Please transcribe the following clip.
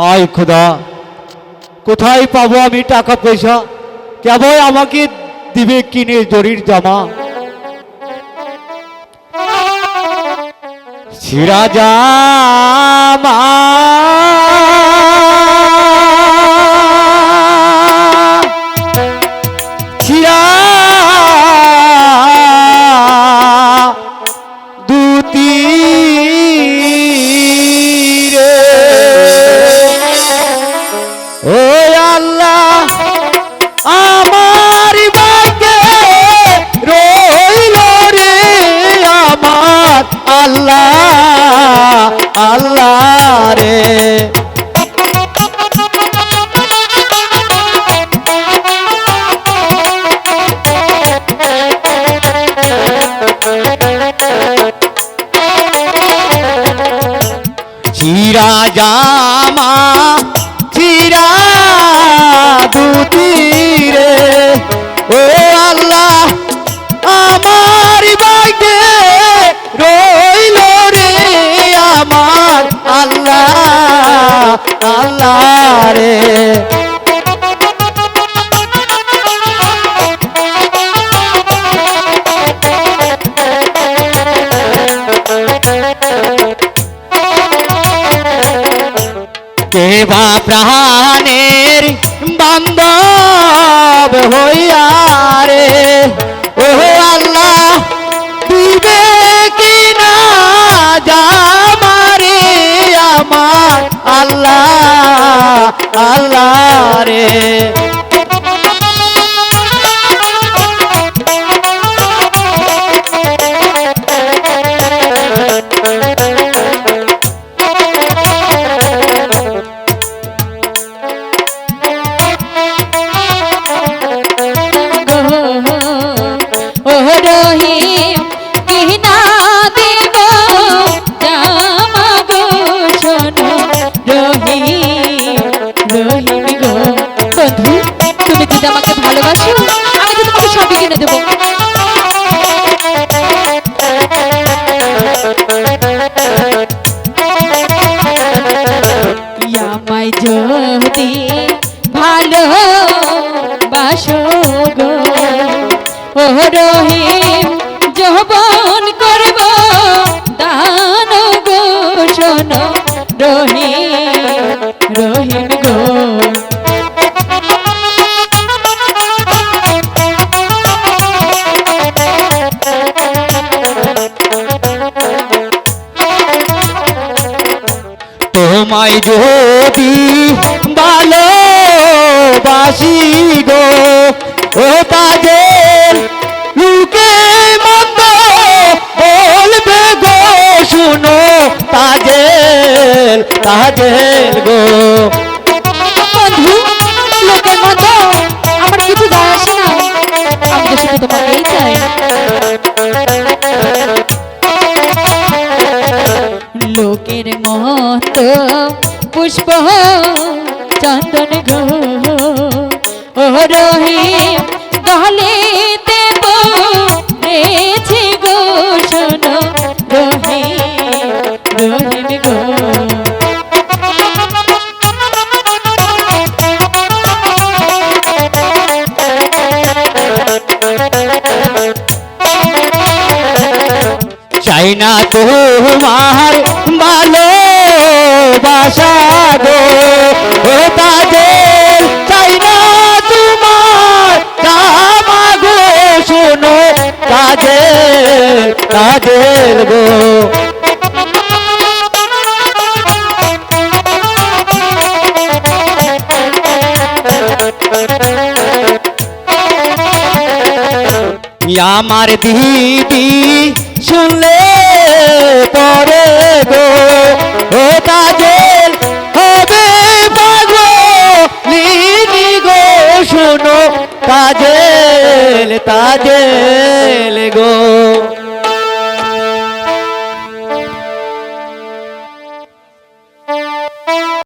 হায় খোদা, কোথায় পাবো আমি টাকা পয়সা? কেবল আমাকে দিবে কিনে জরির জামা। ছিড়া জামা। ছিড়া দুতি চিরা কেবা প্রাণের বান্ধব হইয়া রে। ও আল্লাহ দিবে কি না মারে আমার আল্লাহ? আমায় যদি ভালো বাসো গো। ও রহিম যৌবন করব তোমায় যদি ভালোবাসি গো ও তাদের লুকে মন্দ বলবে গো শুনো তাদের তাজেল মতো পুষ্প চন্দন গো। ও রহিম গলে দেব রেছে গো, শোনো রহিম রহিম গো। চাই না তোমার ভালোবাসা তাজেল আমার দিদি শুনলে পরে গো, ও তাজেল হবে পাগলি গো, শোনো তাজেল তাজেল গো।